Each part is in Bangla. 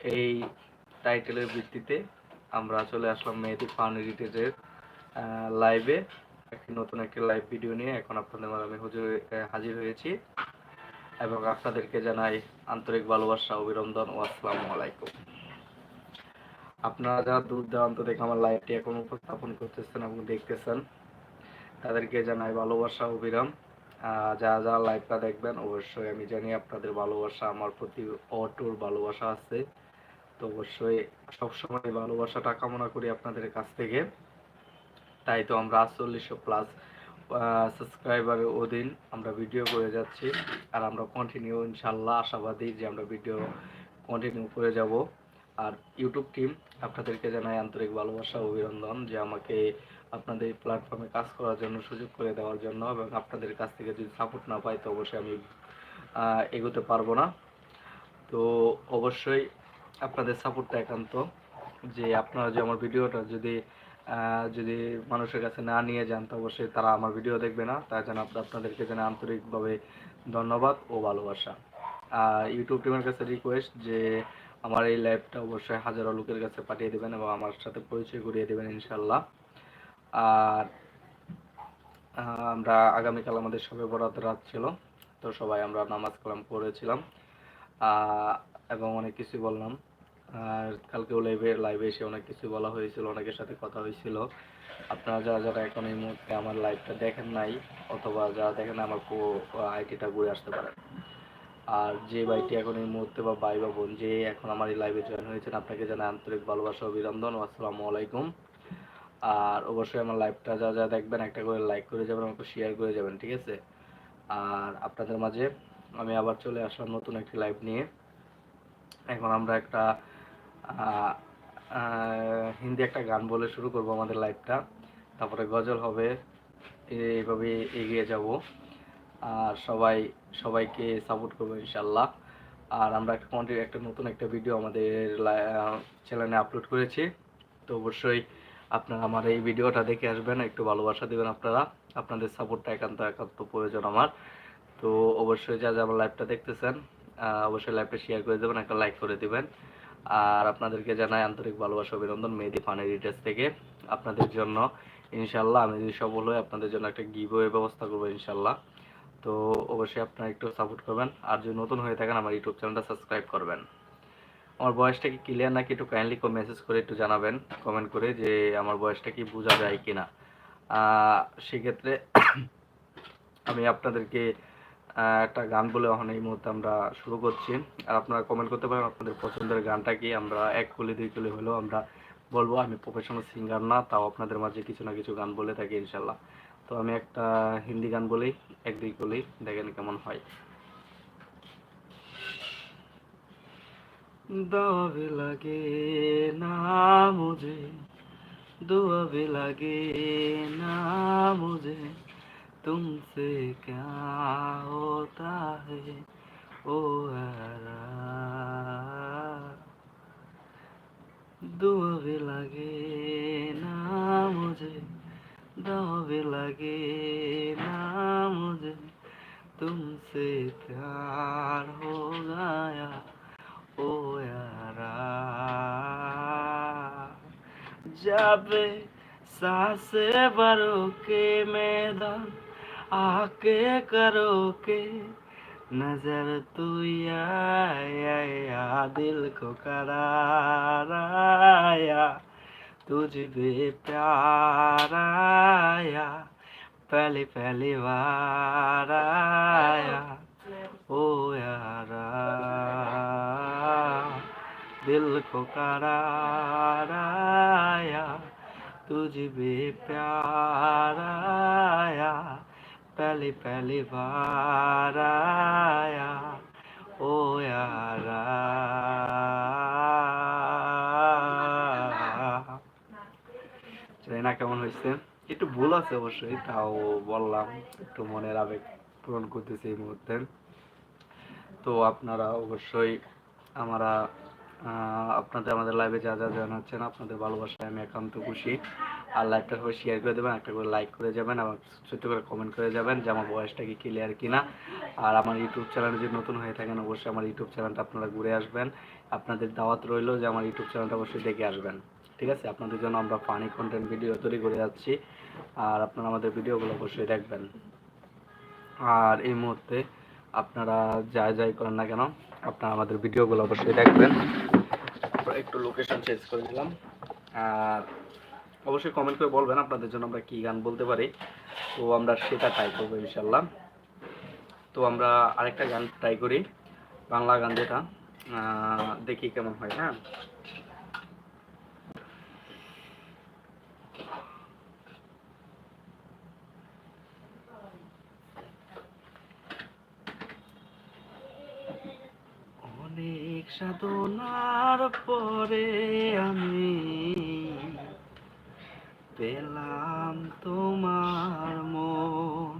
এই টাইটেলের ভিত্তিতে আমরা চলে আসলাম মেহেদি ফান লাইভে একটি নতুন একটি লাইভ ভিডিও নিয়ে এখন আপনাদের আমি হুজুর হাজির হয়েছি। এবং আপনাদেরকে জানাই আন্তরিক ভালোবাসা অভিনন্দন ও আসসালামু আলাইকুম। আপনারা যারা দূর দূরান্ত থেকে আমার লাইভটি এখন উপস্থাপন করতেছেন এবং দেখতেছেন তাদেরকে জানাই ভালোবাসা অবিরাম আহ, যারা যারা লাইভটা দেখবেন অবশ্যই আমি জানি আপনাদের ভালোবাসা আমার প্রতি অটুর ভালোবাসা আছে। তো অবশ্যই সবসময় ভালোবাসাটা কামনা করি আপনাদের কাছ থেকে। তাই তো আমরা আটচল্লিশশো প্লাস সাবস্ক্রাইবারের অধীন আমরা ভিডিও করে যাচ্ছি। আর আমরা কন্টিনিউ ইনশাল্লাহ আশাবাদী যে আমরা ভিডিও কন্টিনিউ করে যাব। আর ইউটিউব টিম আপনাদেরকে জানাই আন্তরিক ভালোবাসা, অভিনন্দন যে আমাকে আপনাদের প্ল্যাটফর্মে কাজ করার জন্য, সুযোগ করে দেওয়ার জন্য এবং আপনাদের কাছ থেকে যদি সাপোর্ট না পাই তো অবশ্যই আমি এগোতে পারব না। তো অবশ্যই আপনাদের সাপোর্টটা একান্ত, যে আপনারা যে আমার ভিডিওটা যদি যদি মানুষের কাছে না নিয়ে যান, তো অবশ্যই তারা আমার ভিডিও দেখবে না। তাই আপ- আপনাদেরকে জানাই আন্তরিকভাবে ধন্যবাদ ও ভালোবাসা। আর ইউটিউব টিমের কাছে রিকোয়েস্ট যে আমার এই লাইভটা অবশ্যই হাজারো লোকের কাছে পাঠিয়ে দেবেন এবং আমার সাথে পরিচয় করিয়ে দেবেন ইনশাল্লাহ আর আমরা আগামীকাল আমাদের সবে বরাত রাত ছিল, তো সবাই আমরা নামাজ কালাম করেছিলাম এবং অনেক কিছু বললাম। আর কালকেও লাইভে লাইভে এসে অনেক কিছু বলা হয়েছিল, অনেকের সাথে কথা হয়েছিল। আপনারা যারা যারা এখন এই মুহূর্তে আমার লাইভটা দেখেন নাই, অথবা যারা দেখেন আমার আইটিটা ঘুরে আসতে পারেন। আর যে ভাইটি এখন এই মুহূর্তে বা ভাই বা বোন যে এখন আমার এই লাইভে জয়েন হয়েছেন, আপনাকে জানাই আন্তরিক ভালোবাসা, অভিনন্দন, আসসালামু আলাইকুম। আর অবশ্যই আমার লাইভটা যা যা দেখবেন, একটা করে লাইক করে যাবেন, আমাকে শেয়ার করে যাবেন, ঠিক আছে? আর আপনাদের মাঝে আমি আবার চলে আসলাম নতুন একটি লাইভ নিয়ে। এখন আমরা একটা হিন্দি একটা গান বলে শুরু করব আমাদের লাইভটা তারপরে গজল হবে এইভাবে এগিয়ে যাব। আর সবাই, সবাইকে সাপোর্ট করব ইনশাল্লাহ আর আমরা একটা কন্টেন্ট একটা নতুন একটা ভিডিও আমাদের চ্যানেলে আপলোড করেছি। তো অবশ্যই আপনারা আমার এই ভিডিওটা দেখে আসবেন, একটু ভালোবাসা দেবেন আপনারা। আপনাদের সাপোর্টটা একান্ত একান্ত প্রয়োজন আমার। তো অবশ্যই যা যা আমার লাইভটা দেখতেছেন অবশ্যই লাইভটা শেয়ার করে দেবেন, একটা লাইক করে দিবেন। আর আপনাদেরকে জানাই আন্তরিক ভালোবাসা অভিনন্দন মেহেদি ফান এডিটার্স থেকে। আপনাদের জন্য ইনশাল্লাহ আমি যদি সফল হই আপনাদের জন্য একটা গিভওয়ে ব্যবস্থা করব ইনশাল্লাহ তো অবশ্যই আপনারা একটু সাপোর্ট করবেন। আর যদি নতুন হয়ে থাকেন আমার ইউটিউব চ্যানেলটা সাবস্ক্রাইব করবেন। আমার বয়সটা কি ক্লিয়ার নাকি একটু কাইন্ডলি মেসেজ করে একটু জানাবেন কমেন্ট করে যে আমার বয়সটা কি বোঝা যায় কিনা। আহ, সেক্ষেত্রে আমি আপনাদেরকে একটা গান বলে এখন এই মুহূর্তে আমরা শুরু করছি। আর আপনারা কমেন্ট করতে পারেন আপনাদের পছন্দের গানটা কি আমরা এক কলি, দুই কলি হলেও আমরা বলব, আমি প্রফেশনাল সিঙ্গার না, তাও আপনাদের মাঝে কিছু না কিছু গান বলে থাকি ইনশাল্লাহ তো আমি একটা হিন্দি গান বলি, এক, দুই কলি, দেখেন কেমন হয়। দাবে লাগে না মুঝে, দুয়াবে লাগে না মুঝে। तुमसे क्या होता है? ओ दुआ भी लगे ना मुझे दुआ भी लगे ना मुझे। तुमसे प्यार हो गया, ओ यारा जब सांसे भरो के मैदान आके करो के नज़र तू या, या, या दिल को करार आया तुझ पे प्यार आया पहली पहली बार आया ओ यारा। दिल को करार आया तुझ भी प्यार आया पहली पहली बार आया ओ यारा জানি না কেমন হয়েছে একটু ভুল আছে অবশ্যই তাও বললাম একটু মনের আবেগ পূরণ করতেছি এই মুহূর্তে তো আপনারা অবশ্যই আমরা আহ, আপনাদের আমাদের লাইভে যা যা জানাচ্ছেন আপনাদের ভালোবাসায় আমি একান্ত খুশি আর লাইভটা সবাই শেয়ার করে দেবেন, একটা করে লাইক করে যাবেন এবং ছোট্ট করে কমেন্ট করে যাবেন যে আমার বয়সটা কি ক্লিয়ার কিনা। আর আমার ইউটিউব চ্যানেল যদি নতুন হয়ে থাকেন, অবশ্যই আমার ইউটিউব চ্যানেলটা আপনারা ঘুরে আসবেন। আপনাদের দাওয়াত রইল যে আমার ইউটিউব চ্যানেলটা অবশ্যই দেখে আসবেন। ঠিক আছে? আপনাদের জন্য আমরা ফানি কন্টেন্ট ভিডিও তৈরি করে যাচ্ছি। আর আপনারা আমাদের ভিডিওগুলো অবশ্যই দেখবেন। আর এই মুহূর্তে আপনারা যা যাই করেন না কেন, আপনারা আমাদের ভিডিওগুলো অবশ্যই দেখবেন। একটু লোকেশন চেঞ্জ করে দিলাম। আর অবশ্যই কমেন্ট করে বলবেন আপনাদের জন্য আমরা কি গান বলতে পারি। তো আমরা সেটা ট্রাই করব ইনশাল্লাহ তো আমরা আরেকটা গান ট্রাই করি, বাংলা গান যেটা। দেখি কেমন হয় হ্যাঁ। অনেক সাধনার পরে আমি পেলাম তোমার মন,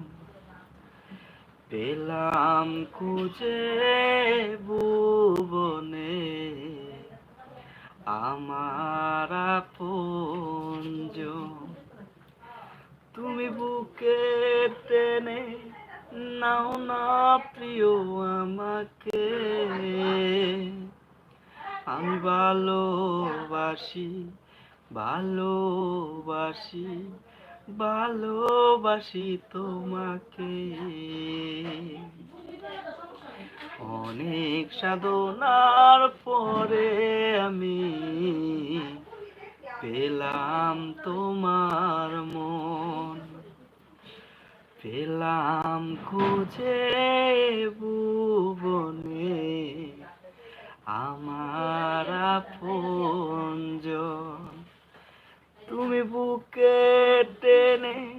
পেলাম খুঁজে ভুবনে। আমার আপনজ তুমি বুকে টেনে নাও না প্রিয় আমাকে। আমি ভালোবাসি ভালোবাসি ভালোবাসি তোমাকে। অনেক সাধনার পরে আমি পেলাম তোমার মন। পেলাম খুঁজে ভুবনে আমার আপনজন বুকে টেনে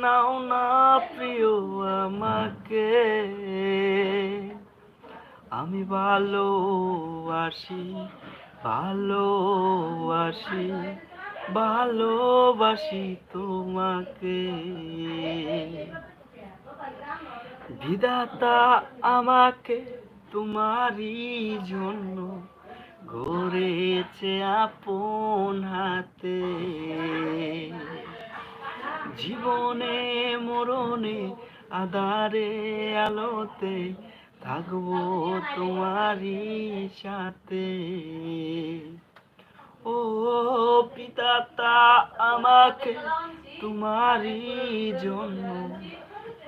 নাও না প্রিয় আমাকে। আমি ভালোবাসি ভালোবাসি ভালোবাসি তোমাকে। বিধাতা আমাকে তোমারই জন্য গড়েছে আপন হাতে। জীবনে, মরণে, আধারে, আলোতে থাকব তোমারই সাথে। ও পিতাতা আমাকে তোমারই জন্য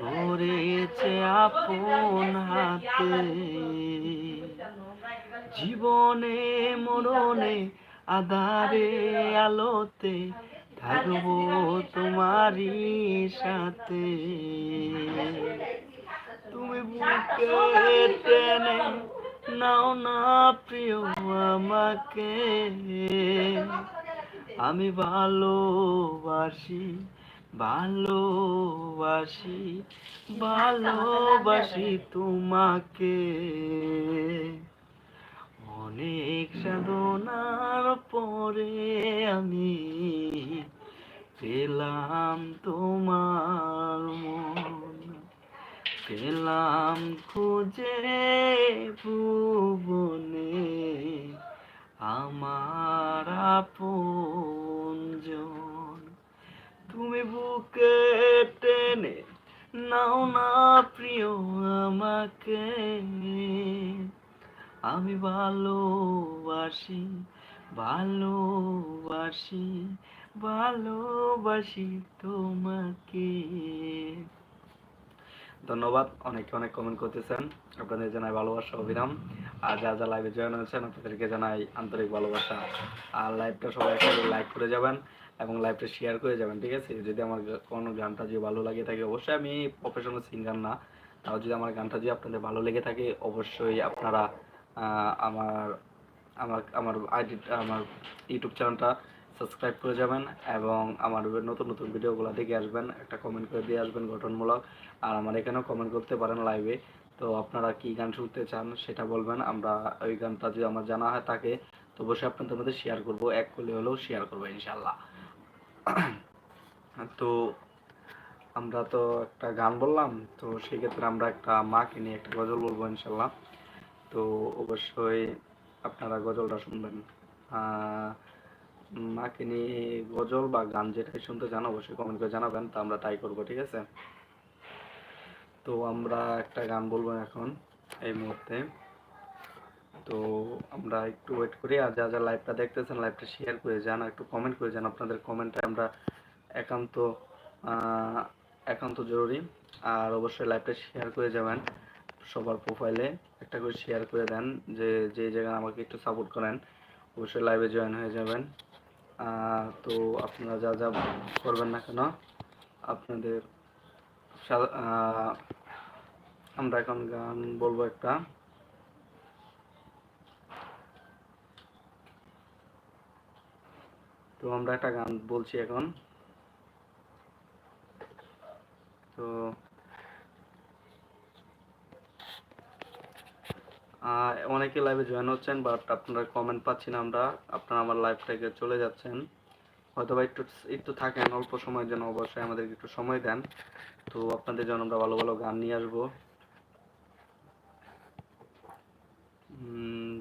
করেছে আপন হাতে। জীবনে, মরণে, আধারে, আলোতে থাকব তোমারই সাথে। তুমি বুকে টেনে নাও না প্রিয় আমাকে। আমি ভালোবাসি ভালোবাসি ভালোবাসি তোমাকে। অনেক সাধনার পরে আমি পেলাম তোমার মন। পেলাম খুঁজে ভুবনে আমার আপনজন তুমি বুকে টেনে নাও না প্রিয় আমাকে। আমি ভালোবাসি ভালোবাসি ভালোবাসি তোমাকে। ধন্যবাদ, অনেকে অনেক কমেন্ট করতেছেন। আপনাদের জানাই ভালোবাসা অবিরাম আর যা যা লাইভে জয়েন হয়েছেন, আপনাদেরকে জানাই আন্তরিক ভালোবাসা। আর লাইভটা সবাই একটা লাইক করে যাবেন এবং লাইভটা শেয়ার করে যাবেন, ঠিক আছে? যদি আমার কোনো গানটা যদি ভালো লাগে থাকে, অবশ্যই আমি প্রফেশনাল সিঙ্গার না। তাও যদি আমার গানটা যদি আপনাদের ভালো লেগে থাকে, অবশ্যই আপনারা আমার আমার আমার আইডি আমার ইউটিউব চ্যানেলটা সাবস্ক্রাইব করে যাবেন এবং আমার নতুন নতুন ভিডিওগুলো দেখে আসবেন, একটা কমেন্ট করে দিয়ে আসবেন গঠনমূলক। আর আমার এখানেও কমেন্ট করতে পারেন লাইভে তো আপনারা কি গান শুনতে চান সেটা বলবেন, আমরা ওই গানটা যদি আমার জানা হয় তাকে তো অবশ্যই আপনাদের মধ্যে শেয়ার করব। এক করলে হলেও শেয়ার করব ইনশাল্লাহ তো আমরা তো একটা গান বললাম, তো সেক্ষেত্রে আমরা একটা মাকে নিয়ে একটা গজল বলব ইনশাল্লাহ তো অবশ্যই আপনারা গজলটা শুনবেন। মাকে নিয়ে গজল বা গান যেটাই শুনতে চান অবশ্যই কমেন্ট করে জানাবেন, তা আমরা তাই করব, ঠিক আছে? তো আমরা একটা গান বলব এখন, এই মুহূর্তে। তো আমরা একটু ওয়েট করি, আর যা যা লাইভটা দেখতেছেন লাইভটা শেয়ার করে যান একটু কমেন্ট করে যান, আপনাদের কমেন্টটা আমরা একান্ত একান্ত জরুরি। আর অবশ্যই লাইভটা শেয়ার করে যাবেন। সবার প্রোফাইলে একটা করে শেয়ার করে দেন যে যে জায়গায় আমাকে একটু সাপোর্ট করেন, অবশ্যই লাইভে জয়েন হয়ে যাবেন। তো আপনারা যা যা করবেন না কেন, আপনাদের আমরা এখন গান বলব একটা। তো আমরা একটা গান বলছি এখন। তো অনেকে লাইভে জয়েন হচ্ছেন বাট আপনারা কমেন্ট পাচ্ছি না আমরা। আপনারা আমার লাইভ থেকে চলে যাচ্ছেন। হয়তো বা একটু একটু থাকেন, অল্প সময়ের জন্য অবশ্যই আমাদেরকে একটু সময় দেন। তো আপনাদের জন্য আমরা ভালো ভালো গান নিয়ে আসব।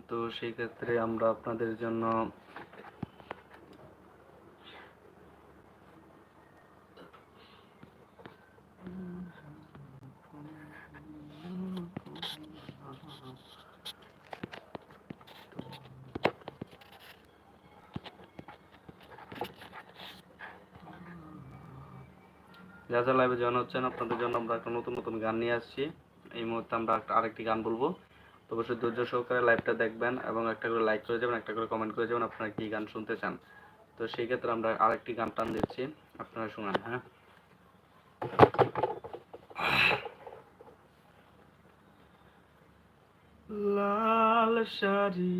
তো সেই ক্ষেত্রে আমরা আপনাদের জন্য যা যা লাইভে জয়েন হচ্ছেন, আপনাদের জন্য আমরা একটা নতুন নতুন গান নিয়ে আসছি। এই মুহূর্তে আমরা একটা আরেকটি গান বলব। তো অবশ্যই ধৈর্য সহকারে লাইভটা দেখবেন এবং একটা করে লাইক করে যাবেন, একটা করে কমেন্ট করে যাবেন, আপনারা কি গান শুনতে চান। তো সেই ক্ষেত্রে আমরা আরেকটি গান টান দিচ্ছি। আপনারা শুনেন হ্যাঁ। লাল শাড়ি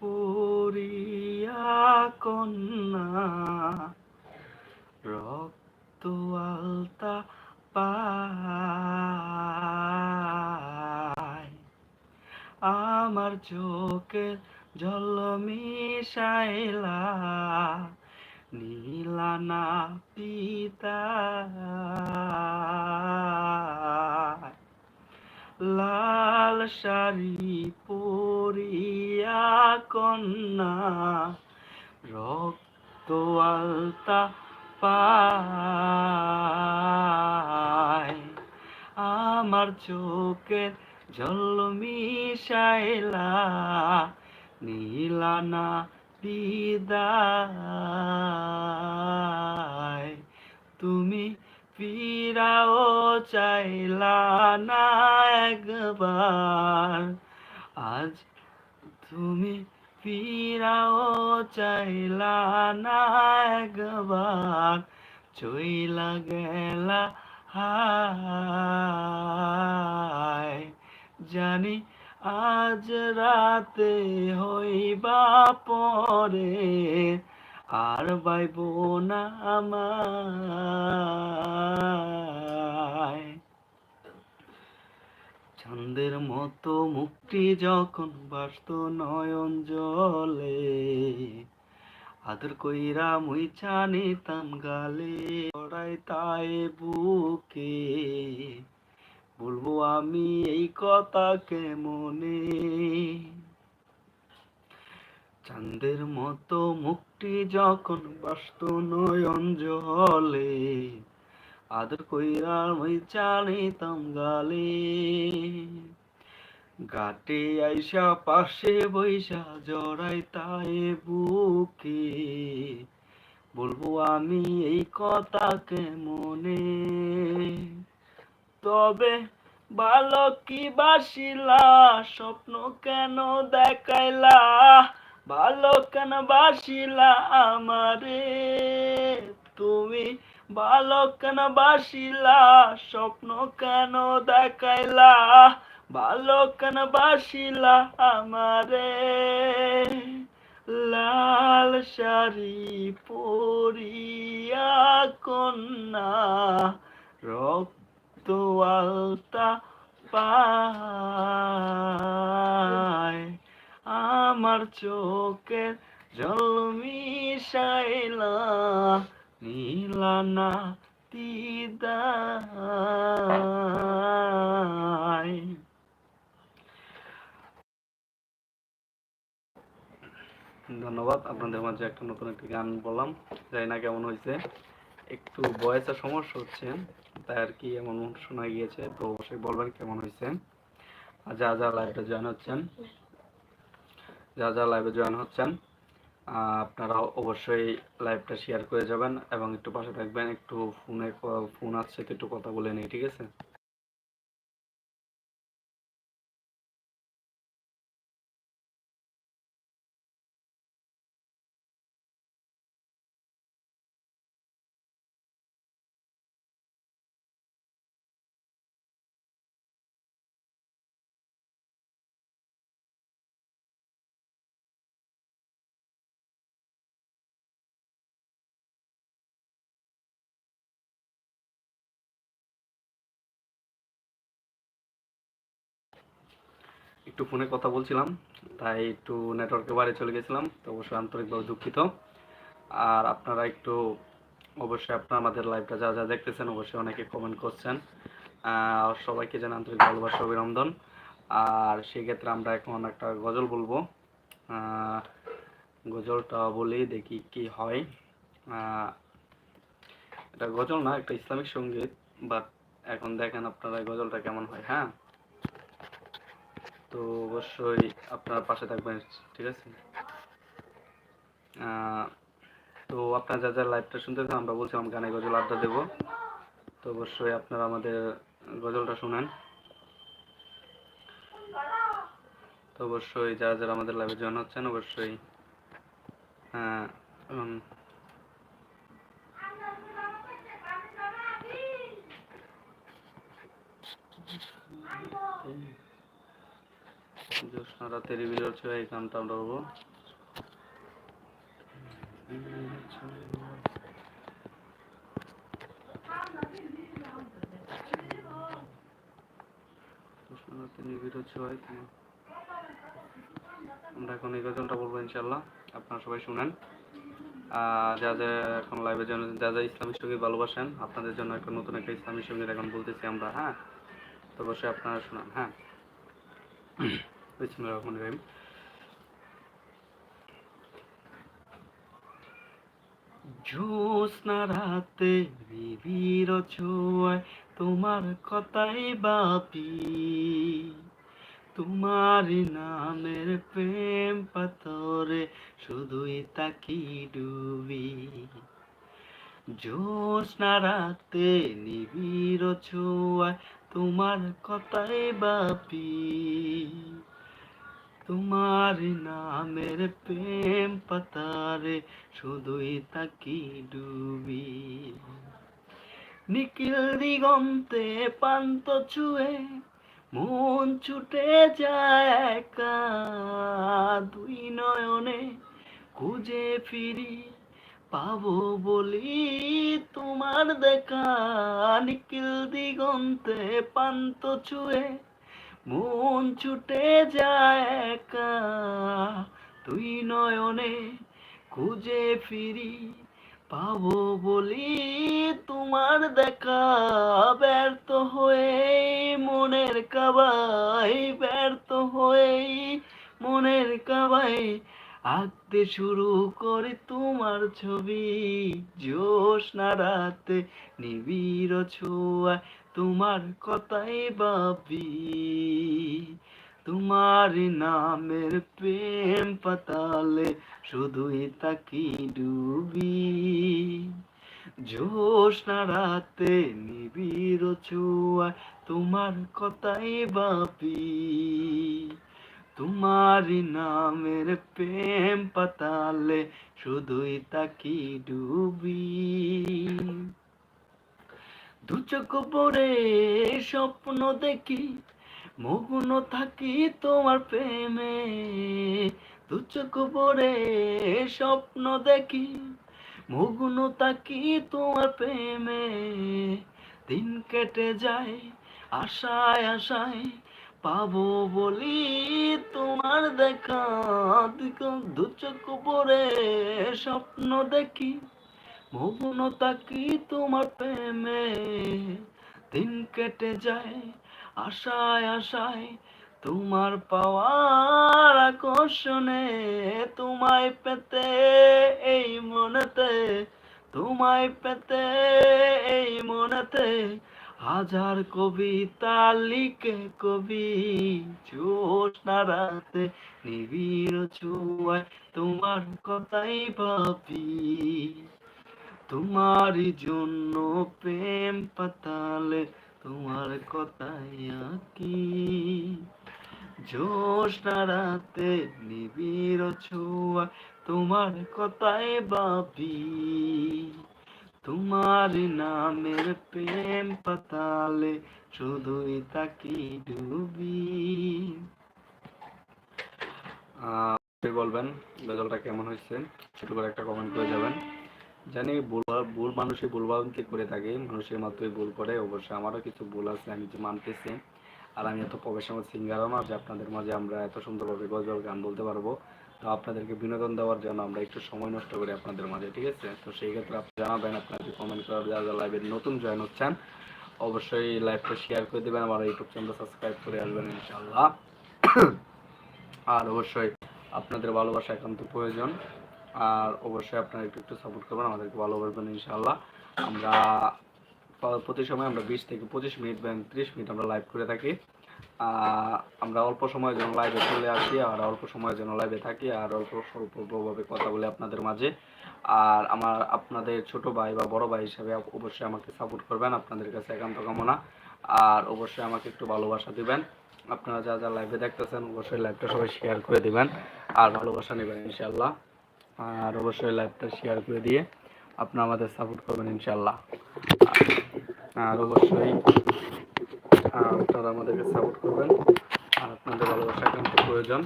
পরিয়া কন্যা রক্ত আলতা পায় আমার চোখে জল মিশাইলা নীলানা পিতা। লাল শাড়ি পরিয়া কন্যা রক্ত আলতা পায়। আমার চোখের জল মিশাইলা, নীলানা বিদায়। তুমি ফিরাও চাইলা না একবার। আজ তুমি ফিরাও চাইলা না একবার। চইলা গেলা হায়। জানি আজ রাতে হইবা পরে আর বাইব না আমায়। চাঁদের মতো মুক্তি যখন বাসত নয়ন জলে, আদর কইরা মুইছা নিতাম গালে তাই বুকে। বলব আমি এই কথা মনে চাঁদের মতো মুক্তি যখন বাসত নয়ন জলে, আদর কইরা মুইছা নিতাম গালে। গাটে আইসা পাশে বৈশা জড়াই তাই বুকে, বলব আমি এই কথাকে মনে তবে ভালো কি বাসিলা স্বপ্ন কেন দেখাইলা? ভালো কেন বাসিলা আমারে, তুমি ভালো কেন বাসিলা স্বপ্ন কেন দেখাইলা? ভালো কেন বাসিলা আমারে, লাল শাড়ি পরিয়া কন্যা, রক্ত আলতা পায়। আমার চোখের জল মিশাইলা নীলানা ধন্যবাদ, আপনাদের মাঝে একটা নতুন একটি গান বললাম। জানি না কেমন হয়েছে। একটু ভয়েসের সমস্যা হচ্ছে। তাই আর কি এমন শোনা গিয়েছে। তো অবশ্যই বলবেন কেমন হয়েছে। আর যা যা লাইভে জয়েন হচ্ছেন, যা যা লাইভে জয়েন হচ্ছেন আপনারা অবশ্যই লাইভটা শেয়ার করে যাবেন এবং একটু পাশে থাকবেন, একটু ফোনে ফোন আসছে একটু কথা বলে নিই, ঠিক আছে? একটু ফোনে কথা বলছিলাম, তাই একটু নেটওয়ার্কের বাইরে চলে গেছিলাম, তো অবশ্যই আন্তরিকভাবে দুঃখিত। আর আপনারা একটু অবশ্যই আপনারা আমাদের লাইভটা যা যা দেখতেছেন, অবশ্যই অনেকে কমেন্ট করছেন। সবাইকে যেন আন্তরিক ভালোবাসা, অভিনন্দন। আর সেক্ষেত্রে আমরা এখন একটা গজল বলব। গজলটা বলি, দেখি কি হয়। এটা গজল না, একটা ইসলামিক সংগীত বাট এখন দেখেন আপনারা গজলটা কেমন হয় হ্যাঁ? তো অবশ্যই আপনারা পাশে থাকবেন ঠিক আছে? তো আপনারা যা যা লাইভটা শুনতেছেন আমরা বলছিলাম গানে গজল আড্ডা দেবো। তো অবশ্যই আপনারা আমাদের গজলটা শুনেন। তো অবশ্যই যারা যারা আমাদের লাইভে জয়েন হচ্ছেন অবশ্যই হ্যাঁ উম, জ্যোৎস্না রাতে রিভিল হচ্ছে এই গানটা আমরা হচ্ছে আমরা এখন এই গজলটা বলব ইনশাল্লাহ আপনারা সবাই শুনেন। যা যা এখন লাইভের জন্য, যা যা ইসলামী সংগীত ভালোবাসেন, আপনাদের জন্য একটা নতুন একটা ইসলামী সংগীত এখন বলতেছি আমরা হ্যাঁ? তো অবশ্যই আপনারা শুনান হ্যাঁ? বিসমিল্লাহির রহমানির রহিম জ্যোৎস্না রাতে নিবিড় ছোঁয়ায় তোমার কথাই বাপি। তোমার নামের প্রেম পাথরে শুধুই তাকি ডুবি। জ্যোৎস্না রাতে নিবিড় ছোঁয়ায় তোমার কথাই বাপি। তোমার নামের প্রেম পাতারে শুধুই তাকি ডুবি। নিখিল দিগন্তে পান্ত ছুঁয়ে মন ছুটে যায় একা। দুই নয়নে খুঁজে ফিরি পাবো বলি তোমার দেখা। নিখিল দিগন্তে পান্ত ছুঁয়ে মন ছুটে যায় একা। তুই নয়নে খুঁজে ফিরি, পাবো বলি তোমার দেখা। ব্যর্থ হয়ে মনের কাবাই ব্যর্থ হয়ে মনের কাবাই আঁকতে শুরু করে তোমার ছবি। জ্যোৎস্না রাতে নিবিড় ছোঁয়া তোমার কথাই ভাবি। তোমার নামের প্রেম পাতালে শুধুই তাকি ডুবি। জ্যোৎস্না রাতে নিবিড় ছোঁয়া তোমার কথাই ভাবি। তোমার নামের প্রেম পাতালে শুধুই তাকি ডুবি দু চোখ পরে স্বপ্ন দেখি মগ্ন থাকি তোমার প্রেমে দু চোখ পরে স্বপ্ন দেখি মগ্ন থাকি তোমার প্রেমে দিন কেটে যায় আশায় আশায় পাবো বলি তোমার দেখা। দু চোখ পরে স্বপ্ন দেখি মগ্ন তাকি তোমার প্রেমে? দিন কেটে যায়, আশায় আশায় তোমার পাওয়ার আকর্ষণে তোমায় পেতে এই মনেতে, তোমায় পেতে এই মনেতে হাজার কবিতা লিখে কবি জ্যোৎস্না রাতে নিবিড় ছুয়ায় তোমার কথাই ভাবি। তোমারই জন্য প্রেম পাতালে তোমার কথাই আঁকি। জ্যোৎস্না রাতে নিবিড় ছোঁয়া তোমার কথাই ভাবি। তোমার নামের প্রেম পাতালে শুধুই তাকি ডুবি। বলবেন গজলটা কেমন হয়েছে? ছোট করে একটা কমেন্ট করে যাবেন। জানি ভুল ভুল মানুষই ভুল ভ্রান্তি করে থাকে, মানুষের মাত্রই ভুল করে, অবশ্যই আমারও কিছু ভুল আছে, আমি তো মানতেছি। আর আমি এত প্রফেশনাল সিঙ্গারও না যে আপনাদের মাঝে আমরা এত সুন্দরভাবে গজল, গান বলতে পারব। তো আপনাদেরকে বিনোদন দেওয়ার জন্য আমরা একটু সময় নষ্ট করি আপনাদের মাঝে, ঠিক আছে? তো সেই ক্ষেত্রে আপনি জানাবেন, আপনারা কমেন্ট করার যারা যারা লাইভে নতুন জয়েন হচ্ছেন, অবশ্যই লাইভটা শেয়ার করে দেবেন, আমার ইউটিউব চ্যানেল সাবস্ক্রাইব করে আসবেন ইনশাল্লাহ আর অবশ্যই আপনাদের ভালোবাসা একান্ত প্রয়োজন, আর অবশ্যই আপনারা একটু একটু সাপোর্ট করবেন, আমাদেরকে ভালোবাসবেন ইনশাল্লাহ আমরা, প্রতি সময় আমরা বিশ থেকে পঁচিশ মিনিট বা ত্রিশ মিনিট আমরা লাইভ করে থাকি। আমরা অল্প সময়ের জন্য লাইভে চলে আসি আর অল্প সময়ের জন্য লাইভে থাকি আর অল্প স্বল্পভাবে কথা বলি আপনাদের মাঝে। আর আমার, আপনাদের ছোট ভাই বা বড় ভাই হিসাবে অবশ্যই আমাকে সাপোর্ট করবেন আপনাদের কাছে একান্ত কামনা। আর অবশ্যই আমাকে একটু ভালোবাসা দিবেন। আপনারা যা যা লাইভে দেখতেছেন, অবশ্যই লাইভটা সবাই শেয়ার করে দিবেন। আর ভালোবাসা নেবেন ইনশাল্লাহ আর অবশ্যই লাইভটা শেয়ার করে দিয়ে আপনারা আমাদের সাপোর্ট করবেন ইনশাল্লাহ আর অবশ্যই আপনারা আমাদেরকে সাপোর্ট করবেন আর আপনাদের ভালোবাসা একান্ত প্রয়োজন।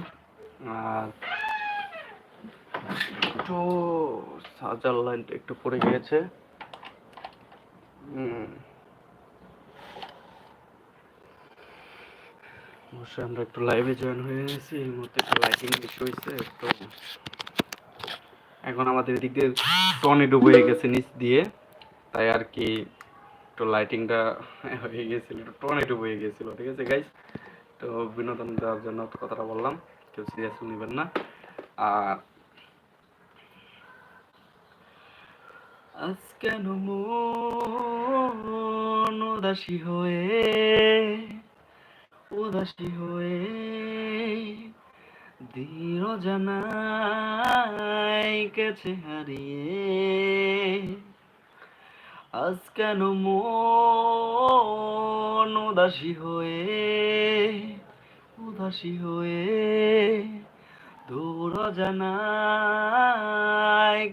আর একটু চার্জার লাইনটা একটু পড়ে গিয়েছে। অবশ্যই আমরা একটু লাইভে জয়েন হয়ে গেছি, এই মুহূর্তে একটু লাইটিং ইস্যু হয়েছে তো এখন আমাদের এদিক দিয়ে টর্নেডো বয়ে গেছে নিচ দিয়ে, তাই আর কি একটু লাইটিংটা হয়ে গেছিল, একটু টর্নেডো বয়ে গেছিল, ঠিক আছে গাইস তো বিনোদন দেওয়ার জন্য কথাটা বললাম, কেউ সিরিয়াস নেবেন না। আর আজ উদাসী হয়ে উদাসী হয়ে দৃঢ় জানাই গেছে হারিয়ে? আজ কেন মন উদাসী হয়ে উদাসী হয়ে দূর জানাই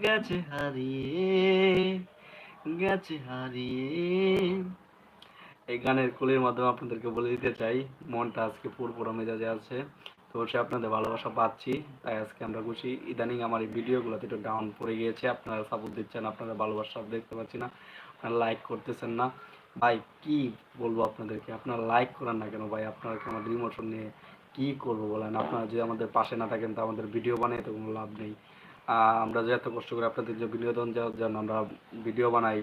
গেছে হারিয়ে গেছে হারিয়ে। এই গানের কুলের মাধ্যমে আপনাদেরকে বলে দিতে চাই, মনটা আজকে পুরপুরা মেজাজে আছে। তো সে আপনাদের ভালোবাসা পাচ্ছি, তাই আজকে আমরা খুশি। ইদানিং আমার এই ভিডিওগুলোতে একটু ডাউন পড়ে গিয়েছে, আপনারা সাপোর্ট দিচ্ছেন আপনারা ভালোবাসা দেখতে পাচ্ছি না। আপনারা লাইক করতেছেন না। ভাই, কি বলব আপনাদেরকে? আপনারা লাইক করেন না কেন ভাই? আপনারা আমাদের ইমোশন নিয়ে কি করব বলেন? আপনারা যদি আমাদের পাশে না থাকেন, তো আমাদের ভিডিও বানিয়ে তো কোনো লাভ নেই। আমরা যে এত কষ্ট করে আপনাদের যে বিনোদন দেওয়ার জন্য আমরা ভিডিও বানাই,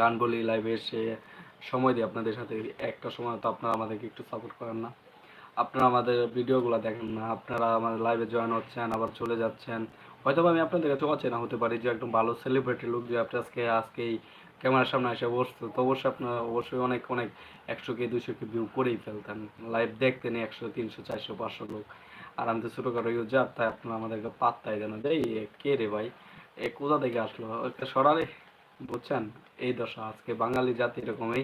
গান বলি লাইভে এসে সময় দিই আপনাদের সাথে, একটা সময় তো আপনারা আমাদেরকে একটু সাপোর্ট করেন না। আপনারা আমাদের ভিডিওগুলো দেখেন না। আপনারা আমাদের লাইভে জয়েন হচ্ছেন, আবার চলে যাচ্ছেন। হয়তো আমি আপনাদের কাছে অচেনা হতে পারি যে একদম ভালো সেলিব্রিটি লোক যে আপনি আজকে আজকে এই ক্যামেরার সামনে এসে বসতো, তো অবশ্যই আপনারা অবশ্যই অনেক অনেক একশো কে দুশো কে ভিউ করেই ফেলতেন লাইভ দেখতেন একশো, তিনশো, চারশো, পাঁচশো লোক। আর আমি তো ছোটোখাটো ইউজার তাই আপনারা আমাদেরকে পাত্তাই দেন যে কে রে ভাই? এ কোথা থেকে আসলো? সরারে বুঝছেন? এই দশা, আজকে বাঙালি জাতি এরকমই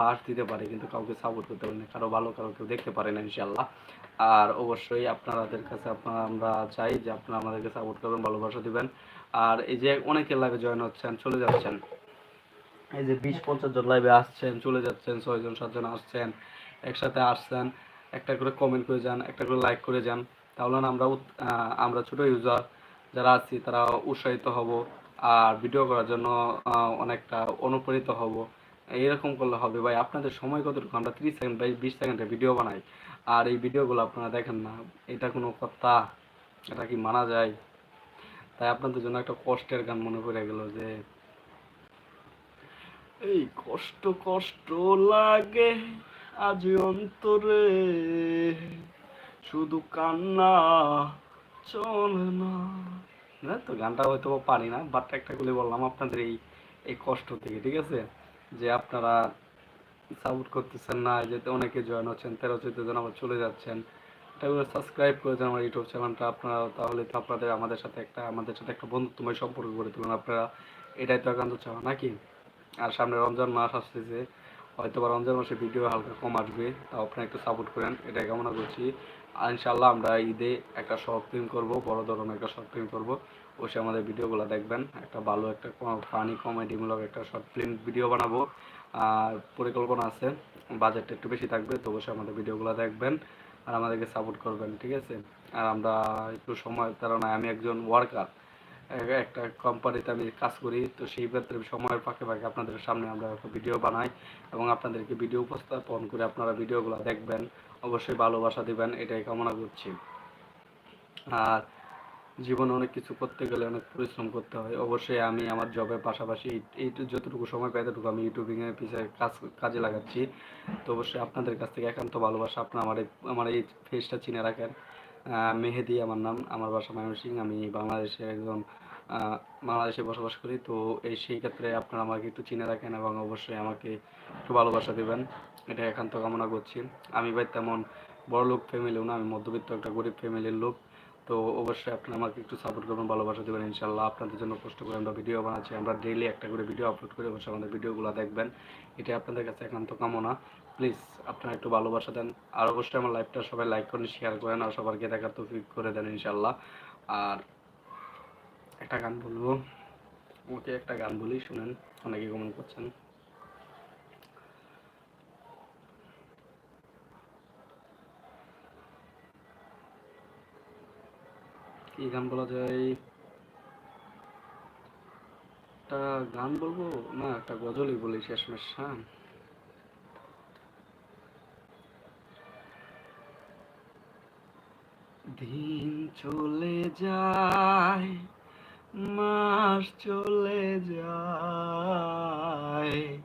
বাস দিতে পারে, কিন্তু কাউকে সাপোর্ট করতে পারে না। কারও ভালো, কারও কেউ দেখতে পারে না ইনশাল্লাহ আর অবশ্যই আপনাদের কাছে আপনারা, আমরা চাই যে আপনারা আমাদেরকে সাপোর্ট করবেন, ভালোবাসা দিবেন। আর এই যে অনেকে লাইভে জয়েন হচ্ছেন, চলে যাচ্ছেন। এই যে বিশ পঞ্চাশ জন লাইভে আসছেন, চলে যাচ্ছেন ছয়জন সাতজন আসছেন, একসাথে আসছেন, একটা করে কমেন্ট করে যান, একটা করে লাইক করে যান। তাহলে আমরা আমরা ছোট ইউজার যারা আছি, তারা উৎসাহিত হব আর ভিডিও করার জন্য অনেকটা অনুপ্রাণিত হব। এরকম করলে হবে। ভাই, আপনাদের সময় কতটুকু? আমরা ত্রিশ সেকেন্ড বাই বিশ সেকেন্ডে ভিডিও বানাই। আর এই ভিডিওগুলো আপনারা দেখেন না, এটা কোনো কথা, এটা কি মানা যায়? তাই আপনাদের জন্য একটা কষ্টের গান মনে পড়ে গেল যে এই কষ্ট কষ্ট লাগে আজ অন্তরে। শুধু কান্না চলে না। না তো গানটা হয়তো পারি না বাট একটা গুলি বললাম আপনাদের এই এই কষ্ট থেকে, ঠিক আছে? যে আপনারা সাপোর্ট করতেছেন না, যে অনেকে জয়েন হচ্ছেন, তেরো চোদ্দ জন আবার চলে যাচ্ছেন এটা সাবস্ক্রাইব করেছেন আমার ইউটিউব চ্যানেলটা আপনারা তাহলে তো আপনাদের, আমাদের সাথে একটা, আমাদের সাথে একটা বন্ধুত্বময় সম্পর্ক গড়ে তুলুন আপনারা। এটাই তো একান্ত চাওয়া নাকি? আর সামনে রমজান মাস আসতেছে হয়তো বা রমজান মাসে ভিডিও হালকা কম আসবে, তাও আপনারা একটু সাপোর্ট করেন এটাই কামনা করছি। ইনশাল্লাহ আমরা ঈদে একটা শর্ট ফিল্ম করব, বড় ধরনের একটা শর্ট ফিল্ম করব। অবশ্যই আমাদের ভিডিওগুলো দেখবেন, একটা ভালো, একটা ফানি কমেডিমূলক একটা শর্ট ফিল্ম ভিডিও বানাবো। আর পরিকল্পনা আছে বাজেটটা একটু বেশি থাকবে, তো অবশ্যই আমাদের ভিডিওগুলো দেখবেন আর আমাদেরকে সাপোর্ট করবেন, ঠিক আছে? আর আমরা একটু সময় কারণ আমি একজন ওয়ার্কার একটা কোম্পানিতে আমি কাজ করি, তো সেই ক্ষেত্রে সময়ের ফাঁকে ফাঁকে আপনাদের সামনে আমরা একটা ভিডিও বানাই এবং আপনাদেরকে ভিডিও উপস্থাপন করে আপনারা ভিডিওগুলো দেখবেন, অবশ্যই ভালোবাসা দেবেন, এটাই কামনা করছি। আর জীবনে অনেক কিছু করতে গেলে অনেক পরিশ্রম করতে হয়, অবশ্যই আমি আমার জবের পাশাপাশি এই- যতটুকু সময় পাই ততটুকু আমি ইউটিউবিং এর পিছিয়ে কাজ, কাজে লাগাচ্ছি। তো অবশ্যই আপনাদের কাছ থেকে একান্ত ভালোবাসা, আপনারা আমার এই- আমার এই ফেসটা চিনে রাখেন। মেহেদি আমার নাম, আমার বাসা ময়মনসিং আমি বাংলাদেশে একজন বাংলাদেশে বসবাস করি। তো এই সেই ক্ষেত্রে আপনারা আমাকে একটু চিনে রাখেন এবং অবশ্যই আমাকে একটু ভালোবাসা দেবেন। এটা একান্ত কামনা করছি। আমি ভাই তেমন বড় লোক ফ্যামিলিও না, আমি মধ্যবিত্ত একটা গরিব ফ্যামিলির লোক। তো অবশ্যই আপনি আমাকে একটু সাপোর্ট করবেন, ভালোবাসা দেবেন ইনশাল্লাহ আপনাদের জন্য কষ্ট করে আমরা ভিডিও বানাচ্ছি। আমরা ডেইলি একটা করে ভিডিও আপলোড করি, অবশ্যই আমাদের ভিডিওগুলো দেখবেন। এটা আপনাদের কাছে একান্ত কামনা। প্লিজ, আপনারা একটু ভালোবাসা দেন। আর অবশ্যই আমার লাইভটা সবাই লাইক করেন শেয়ার করেন, আর সবারকে দেখার তো করে দেন ইনশাল্লাহ আর একটা গান বলব। ওকে, একটা গান বলি, শুনেন, অনেকে কমেন্ট করছেন। কি গান বলা যায়? একটা গান বলব? না, একটা গজলই বলি শেষমেশ হ্যাঁ। দিন চলে যায়, মাস চলে যায়।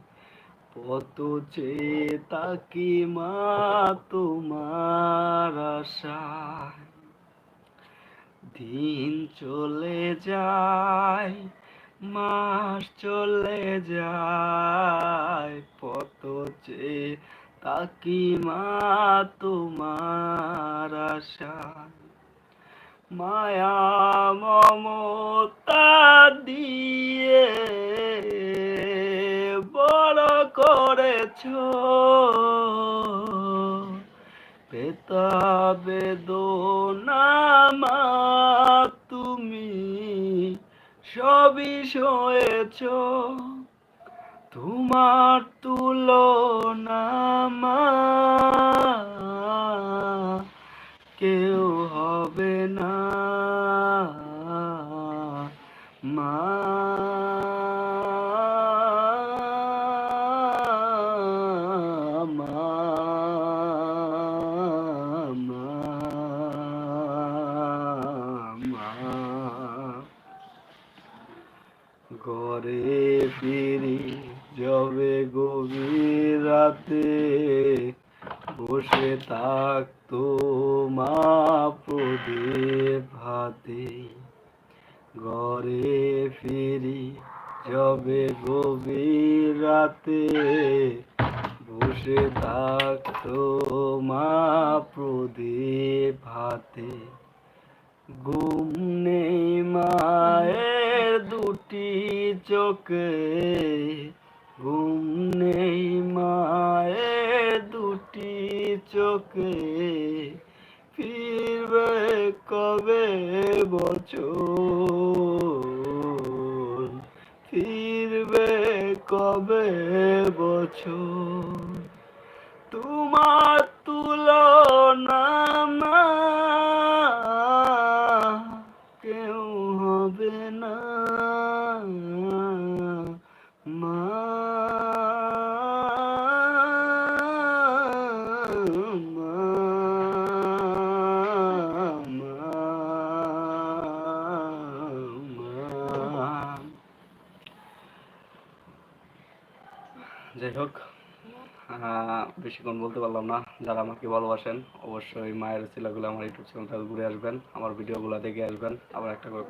কত চেয়ে তাকি মা তোমার আশায়? দিন চলে যায়, মাস চলে যায়। কত চেয়ে তাকি মা তোমার আশায়? মায়া মমতা দিয়ে বড় করেছ। পেতা বেদনা মা তুমি সবই সয়েছ। তোমার তুলনা মা ঘুম নেই মায়ের দুটি চোখে। ফিরবে কবে বছর? ফিরবে কবে বছর? তোমার তুলনা বেশিক্ষণ বলতে পারলাম না। যারা আমাকে ভালোবাসেন, অবশ্যই মায়ের ছেলেগুলো আমার ইউটিউব চ্যানেলটা ঘুরে আসবেন, আমার ভিডিওগুলো দেখে আসবেন, আবার একটা করে